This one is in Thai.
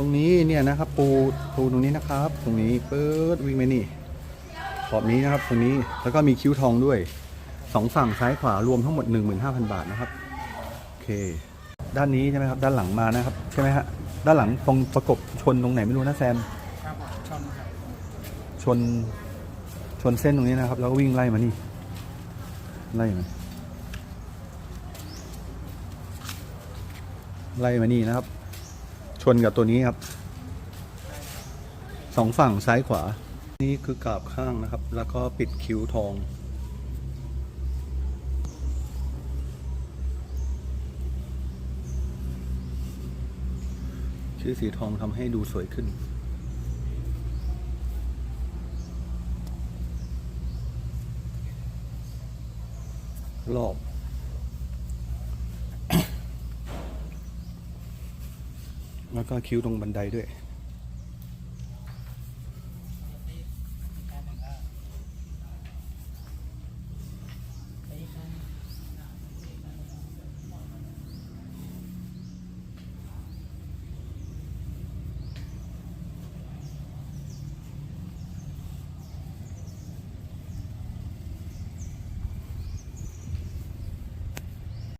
รงนี้เนี่ยนะครับ ปูปูตรงนี้นะครับ ตรงนี้เปิดวิ่งไปนี่ขอบนี้นะครับตรงนี้แล้วก็มีคิ้วทองด้วยสองฝั่งซ้ายขวารวมทั้งหมด 15,000 บาทนะครับโอเค ด้านนี้ใช่ไหมครับ ด้านหลังมานะครับใช่ไหมฮะด้านหลังตรงประกบชนตรงไหนไม่รู้นะแซมครับผมชนครับชนชนเส้นตรงนี้นะครับ แล้วก็วิ่งไล่มานี่ไล่มาไล่มานี่นะครับ ชนกับตัวนี้ครับสองฝั่งซ้ายขวา นี่คือกราบข้างนะครับ แล้วก็ปิดคิ้วทอง ชื่อสีทองทำให้ดูสวยขึ้นรอบ แล้วก็คิ้วตรงบันไดด้วย